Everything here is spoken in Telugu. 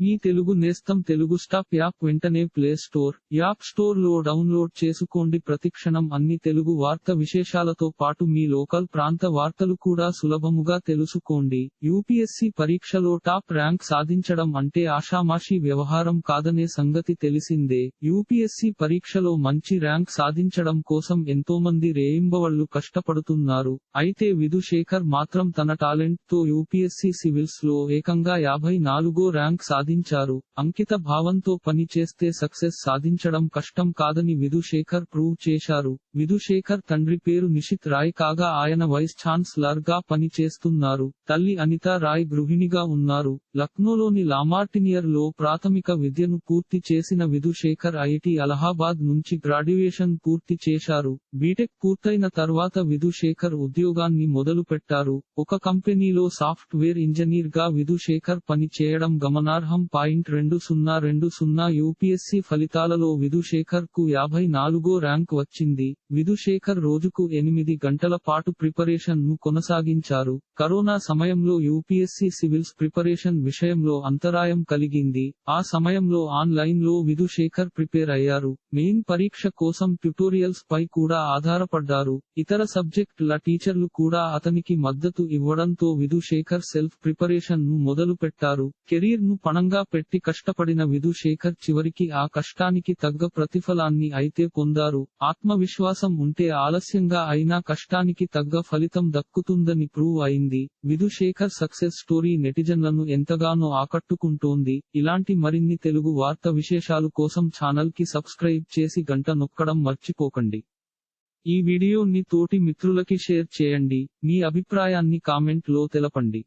మీ తెలుగు నేస్తం తెలుగు స్టాప్ యాప్ వెంటనే ప్లే స్టోర్ యాప్ స్టోర్లో డౌన్లోడ్ చేసుకోండి. ప్రతిక్షణం అన్ని తెలుగు వార్త విశేషాలతో పాటు మీ లోకల్ ప్రాంత వార్తలు కూడా సులభముగా తెలుసుకోండి. యూపీఎస్సీ పరీక్షలో టాప్ ర్యాంక్ సాధించడం అంటే ఆషామాషీ వ్యవహారం కాదనే సంగతి తెలిసిందే. యూపీఎస్సీ పరీక్షలో మంచి ర్యాంక్ సాధించడం కోసం ఎంతోమంది రేయింబవళ్ళు కష్టపడుతున్నారు. అయితే విధుశేఖర్ మాత్రం తన టాలెంట్తో యూపీఎస్సీ సివిల్స్లో ఏకంగా యాభై నాలుగో ర్యాంక్ సాధించారు. అంకిత భావంతో పని చేస్తే సక్సెస్ సాధించడం కష్టం కాదని విధుశేఖర్ ప్రూవ్ చేశారు. విధుశేఖర్ తండ్రి పేరు నిషిత్ రాయ్ కాగా ఆయన వైస్ ఛాన్సలర్గా పని చేస్తున్నారు. తల్లి అనిత రాయ్ గృహిణిగా ఉన్నారు. లక్నోలోని లామార్టినియర్లో ప్రాథమిక విద్యను పూర్తి చేసిన విధుశేఖర్ ఐఐటి అలహాబాద్ నుంచి గ్రాడ్యుయేషన్ పూర్తి చేశారు. బీటెక్ పూర్తయిన తర్వాత విధుశేఖర్ ఉద్యోగాన్ని మొదలు పెట్టారు ఒక కంపెనీలో సాఫ్ట్వేర్ ఇంజనీర్గా విధుశేఖర్ పని చేయడం గమనార్హం పాయింట్ రెండు సున్నా రెండు సున్నా యూపీఎస్సీ ఫలితాలలో విధుశేఖర్కు యాభై నాలుగో ర్యాంక్ వచ్చింది. విధుశేఖర్ రోజుకు ఎనిమిది గంటల పాటు ప్రిపరేషన్ను కొనసాగించారు. కరోనా సమయంలో యూపీఎస్సీ సివిల్స్ ప్రిపరేషన్ విషయంలో అంతరాయం కలిగింది. ఆ సమయంలో ఆన్లైన్లో విధుశేఖర్ ప్రిపేర్ అయ్యారు. మెయిన్ పరీక్ష కోసం ట్యుటోరియల్స్ పై కూడా ఆధారపడ్డారు. ఇతర సబ్జెక్టుల టీచర్లు కూడా అతనికి మద్దతు ఇవ్వడంతో విధుశేఖర్ సెల్ఫ్ ప్రిపరేషన్ను మొదలు పెట్టారు కెరీర్ను పణంగా పెట్టి కష్టపడిన విధుశేఖర్ చివరికి ఆ కష్టానికి తగ్గ ప్రతిఫలాన్ని అయితే పొందారు. ఆత్మవిశ్వాసం ఉంటే ఆలస్యంగా అయినా కష్టానికి తగ్గ ఫలితం దక్కుతుందని ప్రూవ్ అయింది. విధుశేఖర్ సక్సెస్ స్టోరీ నెటిజన్లను ఎంతగానో ఆకట్టుకుంటోంది. ఇలాంటి మరిన్ని తెలుగు వార్త విశేషాలు కోసం ఛానల్కి సబ్స్క్రైబ్ చేసి గంట నొక్కడం మర్చిపోకండి. ఈ వీడియోని తోటి మిత్రులకి షేర్ చేయండి. మీ అభిప్రాయాన్ని కామెంట్లో తెలపండి.